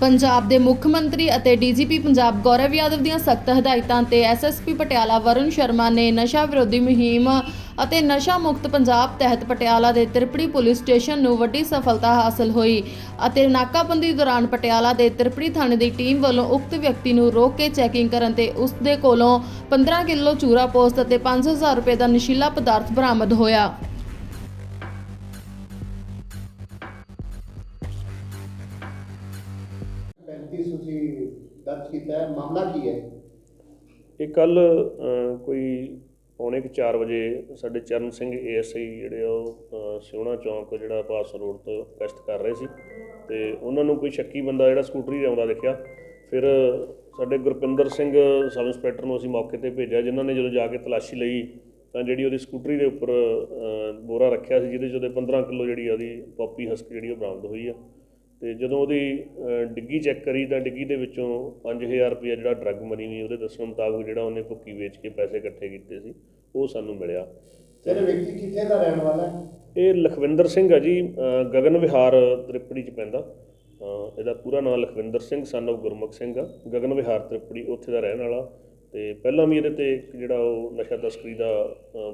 ਪੰਜਾਬ ਦੇ ਮੁੱਖ ਮੰਤਰੀ ਅਤੇ ਡੀਜੀਪੀ ਪੰਜਾਬ ਗੌਰਵ ਯਾਦਵ ਦੀਆਂ ਸਖਤ ਹਦਾਇਤਾਂ ਤੇ ਐਸਐਸਪੀ ਪਟਿਆਲਾ ਵਰੁਣ ਸ਼ਰਮਾ ਨੇ ਨਸ਼ਾ ਵਿਰੋਧੀ ਮੁਹਿੰਮ ਅਤੇ ਨਸ਼ਾ ਮੁਕਤ ਪੰਜਾਬ ਤਹਿਤ ਪਟਿਆਲਾ ਦੇ ਤਿਰਪੜੀ ਪੁਲਿਸ ਸਟੇਸ਼ਨ ਨੂੰ ਵੱਡੀ ਸਫਲਤਾ ਹਾਸਲ ਹੋਈ ਅਤੇ ਨਾਕਾਬੰਦੀ ਦੌਰਾਨ ਪਟਿਆਲਾ ਦੇ ਤਿਰਪੜੀ ਥਾਣੇ ਦੀ ਟੀਮ ਵੱਲੋਂ ਉਕਤ ਵਿਅਕਤੀ ਨੂੰ ਰੋਕ ਕੇ ਚੈਕਿੰਗ ਕਰਨ ਤੇ ਉਸ ਦੇ ਕੋਲੋਂ 15 ਕਿਲੋ ਚੂਰਾ ਪੋਸਤ ਅਤੇ 5000 ਰੁਪਏ ਦਾ ਨਸ਼ੀਲਾ ਪਦਾਰਥ ਬਰਾਮਦ ਹੋਇਆ। ਪੈਂਤੀ ਤੁਸੀਂ ਦਰਜ ਕੀਤਾ ਹੈ, ਮਾਮਲਾ ਕੀ ਹੈ? ਇਹ ਕੱਲ ਕੋਈ ਪੌਣੇ ਕੁ 4 ਵਜੇ ਸਾਡੇ ਚਰਨ ਸਿੰਘ ਏਐਸਆਈ ਜਿਹੜੇ ਆ ਉਹ ਸਿਉਣਾ ਚੌਂਕ ਜਿਹੜਾ ਪਾਸ ਰੋਡ ਤੋਂ ਗਸ਼ਤ ਕਰ ਰਹੇ ਸੀ ਤੇ ਉਹਨਾਂ ਨੂੰ ਕੋਈ ਸ਼ੱਕੀ ਬੰਦਾ ਜਿਹੜਾ ਸਕੂਟਰੀ ਆਉਂਦਾ ਦੇਖਿਆ। ਫਿਰ ਸਾਡੇ ਗੁਰਪਿੰਦਰ ਸਿੰਘ ਸਬ ਇੰਸਪੈਕਟਰ ਨੂੰ ਅਸੀਂ ਮੌਕੇ ਤੇ ਭੇਜਿਆ, ਜਿਨ੍ਹਾਂ ਨੇ ਜਦੋਂ ਜਾ ਕੇ ਤਲਾਸ਼ੀ ਲਈ ਤਾਂ ਜਿਹੜੀ ਉਹਦੀ ਸਕੂਟਰੀ ਦੇ ਉੱਪਰ ਬੋਰਾ ਰੱਖਿਆ ਸੀ, ਜਿਹਦੇ 'ਚ ਉਹਦੇ 15 ਕਿਲੋ ਜਿਹੜੀ ਉਹਦੀ ਪੌਪੀ ਹਸਕ ਜਿਹੜੀ ਉਹ ਬਰਾਮਦ ਹੋਈ ਆ। ਤੇ ਜਦੋਂ ਉਹਦੀ ਡਿੱਗੀ ਚੈੱਕ ਕਰੀ ਤਾਂ ਡਿੱਗੀ ਦੇ ਵਿੱਚੋਂ 5000 ਰੁਪਏ ਜਿਹੜਾ ਡਰੱਗ ਮਨੀ ਵੀ ਉਹਦੇ ਦੱਸਣ ਮੁਤਾਬਕ ਜਿਹੜਾ ਉਹਨੇ ਭੁੱਕੀ ਵੇਚ ਕੇ ਪੈਸੇ ਇਕੱਠੇ ਕੀਤੇ ਸੀ ਉਹ ਸਾਨੂੰ ਮਿਲਿਆ। ਤੇਰੇ ਵਿਅਕਤੀ ਕਿੱਥੇ ਦਾ ਰਹਿਣ ਵਾਲਾ ਹੈ? ਇਹ ਲਖਵਿੰਦਰ ਸਿੰਘ ਆ ਜੀ ਗਗਨ ਵਿਹਾਰ ਤ੍ਰਿਪੜੀ ਚ ਪੈਂਦਾ। ਇਹਦਾ ਪੂਰਾ ਨਾਮ ਲਖਵਿੰਦਰ ਸਿੰਘ ਸਨ of ਗੁਰਮੁਖ ਸਿੰਘ ਆ। ਗਗਨ ਵਿਹਾਰ ਤ੍ਰਿਪੜੀ ਉੱਥੇ ਦਾ ਰਹਿਣ ਵਾਲਾ। ਤੇ ਪਹਿਲਾਂ ਵੀ ਇਹਦੇ ਤੇ ਜਿਹੜਾ ਉਹ ਨਸ਼ਾ ਤਸਕਰੀ ਦਾ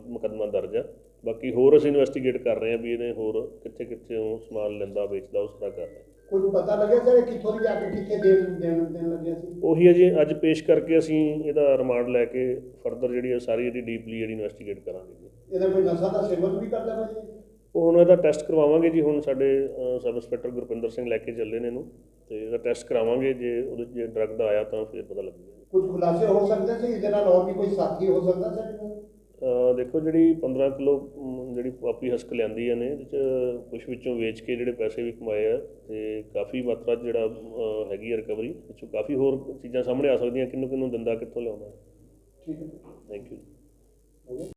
ਮੁਕੱਦਮਾ ਦਰਜ ਆ। ਬਾਕੀ ਹੋਰ ਅਸੀਂ ਇਨਵੈਸਟੀਗੇਟ ਕਰ ਰਹੇ ਹਾਂ ਵੀ ਇਹਨੇ ਹੋਰ ਕਿੱਥੇ ਕਿੱਥੇ ਉਹ ਸਮਾਨ ਲੈਂਦਾ ਵੇਚਦਾ ਉਸ ਦਾ ਕਰ ਰਹੇ ਕੁਝ ਪਤਾ ਲੱਗਿਆ ਸਰ ਕਿੱਥੋਂ ਦੀ ਜਾ ਕੇ ਕਿੱਥੇ ਦੇਣ ਦੇਣ ਦੇਣ ਲੱਗਿਆ ਸੀ? ਉਹੀ ਅਜੇ ਅੱਜ ਪੇਸ਼ ਕਰਕੇ ਅਸੀਂ ਇਹਦਾ ਰਿਮਾਂਡ ਲੈ ਕੇ ਫਰਦਰ ਜਿਹੜੀ ਸਾਰੀ ਇਹਦੀ ਡੀਪਲੀ ਜਿਹੜੀ ਇਨਵੈਸਟੀਗੇਟ ਕਰਾਂਗੇ ਜੀ। ਇਹਦਾ ਕੋਈ ਨਸ਼ਾ ਦਾ ਸੇਵਨ ਵੀ ਕਰਦਾ ਭਾਜੀ ਉਹ ਹੁਣ ਇਹਦਾ ਟੈਸਟ ਕਰਵਾਵਾਂਗੇ ਜੀ ਹੁਣ ਸਾਡੇ ਸਬ ਇੰਸਪੈਕਟਰ ਗੁਰਪਿੰਦਰ ਸਿੰਘ ਲੈ ਕੇ ਚੱਲੇ ਨੇ ਇਹਨੂੰ ਤੇ ਇਹਦਾ ਟੈਸਟ ਕਰਾਵਾਂਗੇ ਜੇ ਉਹਦੇ ਜੇ ਡਰੱਗ ਦਾ ਆਇਆ ਤਾਂ ਫਿਰ ਪਤਾ ਲੱਗੇਗਾ ਕੁਝ ਖੁਲਾਸੇ ਹੋ ਸਕਦੇ ਸੀ? ਇਹਦੇ ਨਾਲ ਹੋਰ ਵੀ ਕੋਈ ਸਾਥੀ ਹੋ ਸਕਦਾ ਸਰ ਦੇਖੋ ਜਿਹੜੀ 15 ਕਿਲੋ ਜਿਹੜੀ ਪਾਪੀ ਹਸਕ ਲਿਆਂਦੀ ਇਹਨੇ ਇਹਦੇ 'ਚ ਕੁਝ ਵਿੱਚੋਂ ਵੇਚ ਕੇ ਜਿਹੜੇ ਪੈਸੇ ਵੀ ਕਮਾਏ ਆ ਤੇ ਕਾਫੀ ਮਾਤਰਾ ਜਿਹੜਾ ਹੈਗੀ ਆ ਰਿਕਵਰੀ ਵਿੱਚੋਂ ਕਾਫੀ ਹੋਰ ਚੀਜ਼ਾਂ ਸਾਹਮਣੇ ਆ ਸਕਦੀਆਂ ਕਿੰਨੂੰ ਕਿੰਨੂੰ ਦਿੰਦਾ ਕਿੱਥੋਂ ਲਿਆਉਂਦਾ। ਠੀਕ ਹੈ। Thank you